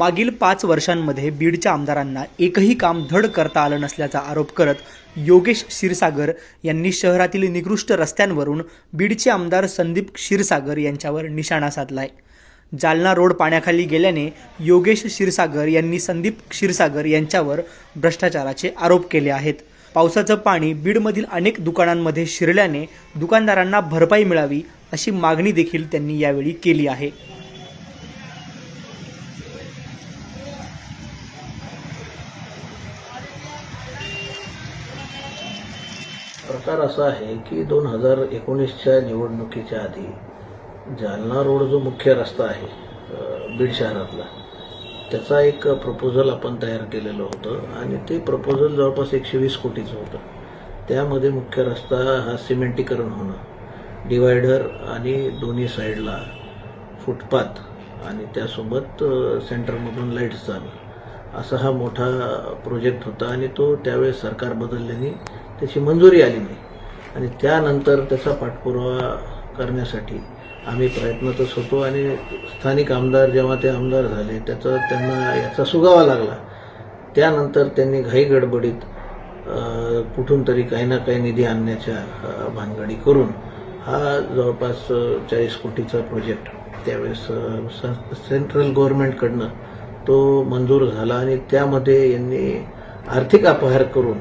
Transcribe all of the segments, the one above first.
मागील पाच वर्षांमध्ये बीडच्या आमदारांना एकही काम धड करता आलं नसल्याचा आरोप करत योगेश क्षीरसागर यांनी शहरातील निकृष्ट रस्त्यांवरून बीडचे आमदार संदीप क्षीरसागर यांच्यावर निशाणा साधलाय. जालना रोड पाण्याखाली गेल्याने योगेश क्षीरसागर यांनी संदीप क्षीरसागर यांच्यावर भ्रष्टाचाराचे आरोप केले आहेत. पावसाचं पाणी बीडमधील अनेक दुकानांमध्ये शिरल्याने दुकानदारांना भरपाई मिळावी अशी मागणी देखील त्यांनी यावेळी केली आहे. प्रकार असा आहे की दोन हजार एकोणीसच्या निवडणुकीच्या आधी जालना रोड जो मुख्य रस्ता आहे बीड शहरातला त्याचा एक प्रपोजल आपण तयार केलेलं होतं आणि ते प्रपोजल जवळपास एकशे वीस कोटीचं होतं. त्यामध्ये मुख्य रस्ता हा सिमेंटीकरण होणं डिवायडर आणि दोन्ही साईडला फुटपाथ आणि त्यासोबत सेंटरमधून लाईट्स जाणं असा हा मोठा प्रोजेक्ट होता आणि तो त्यावेळेस सरकार बदलल्याने त्याची मंजुरी आली नाही. आणि त्यानंतर त्याचा पाठपुरावा करण्यासाठी आम्ही प्रयत्नातच होतो. आणि स्थानिक आमदार जेव्हा ते आमदार झाले त्याचा त्यांना याचा सुगावा लागला. त्यानंतर त्यांनी घाई गडबडीत कुठून तरी काही ना काही निधी आणण्याच्या भानगडी करून हा जवळपास चाळीस कोटीचा प्रोजेक्ट त्यावेळेस सेंट्रल गव्हर्नमेंटकडनं तो मंजूर झाला. आणि त्यामध्ये यांनी आर्थिक अपहार करून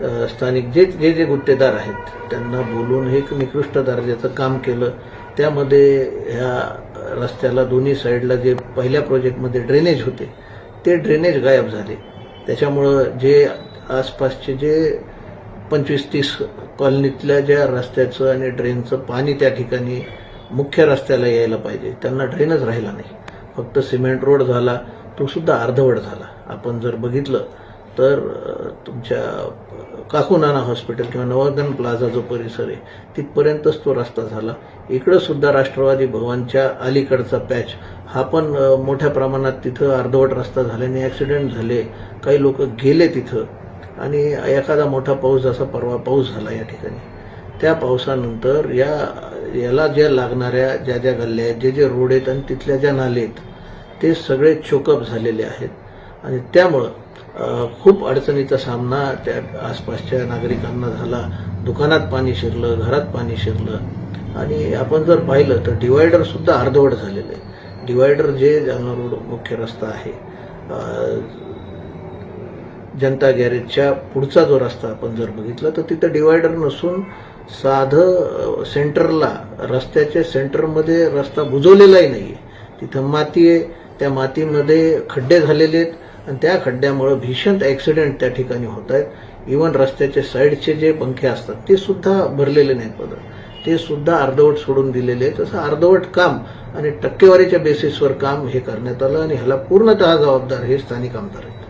स्थानिक जे जे जे गुत्तेदार आहेत त्यांना बोलून एक निकृष्ट दर्जाचं काम केलं. त्यामध्ये ह्या रस्त्याला दोन्ही साईडला जे पहिल्या प्रोजेक्टमध्ये ड्रेनेज होते ते ड्रेनेज गायब झाले. त्याच्यामुळं जे आसपासचे जे पंचवीस तीस कॉलनीतल्या ज्या रस्त्याचं आणि ड्रेनचं पाणी त्या ठिकाणी मुख्य रस्त्याला यायला पाहिजे त्यांना ड्रेनच राहिला नाही. फक्त सिमेंट रोड झाला तो सुद्धा अर्धवट झाला. आपण जर बघितलं तर तुमच्या काकुनाना हॉस्पिटल किंवा नवागन प्लाझा जो परिसर आहे तिथपर्यंतच तो रस्ता झाला. इकडं सुद्धा राष्ट्रवादी भवनच्या अलीकडचा पॅच हा पण मोठ्या प्रमाणात तिथं अर्धवट रस्ता झाल्याने ॲक्सिडेंट झाले. काही लोक गेले तिथं आणि एखादा मोठा पाऊस जसा परवा पाऊस झाला या ठिकाणी. त्या पावसानंतर या याला ज्या लागणाऱ्या ज्या ज्या गल्ल्या आहेत जे जे रोड आहेत आणि तिथल्या ज्या नाले आहेत ते सगळे चोकअप झालेले आहेत. आणि त्यामुळं खूप अडचणीचा सामना त्या आसपासच्या नागरिकांना झाला. दुकानात पाणी शिरलं घरात पाणी शिरलं. आणि आपण जर पाहिलं तर डिवायडर सुद्धा अर्धवट झालेलं आहे. डिवायडर जे जालना रोड मुख्य रस्ता आहे जनता गॅरेजच्या पुढचा जो रस्ता आपण जर बघितला तर तिथं डिवायडर नसून साधं सेंटरला रस्त्याच्या सेंटरमध्ये रस्ता बुजवलेलाही नाही आहे तिथं माती आहे त्या मातीमध्ये खड्डे झालेले आहेत. आणि त्या खड्ड्यामुळं भीषण ॲक्सिडेंट त्या ठिकाणी होत आहेत. इवन रस्त्याचे साईडचे जे पंखे असतात ते सुद्धा भरलेले नाहीत पदर. ते सुद्धा अर्धवट सोडून दिलेले आहेत. तसं अर्धवट काम आणि टक्केवारीच्या बेसिसवर काम हे करण्यात आलं आणि ह्याला पूर्णतः जबाबदार हे स्थानिक आमदार आहेत.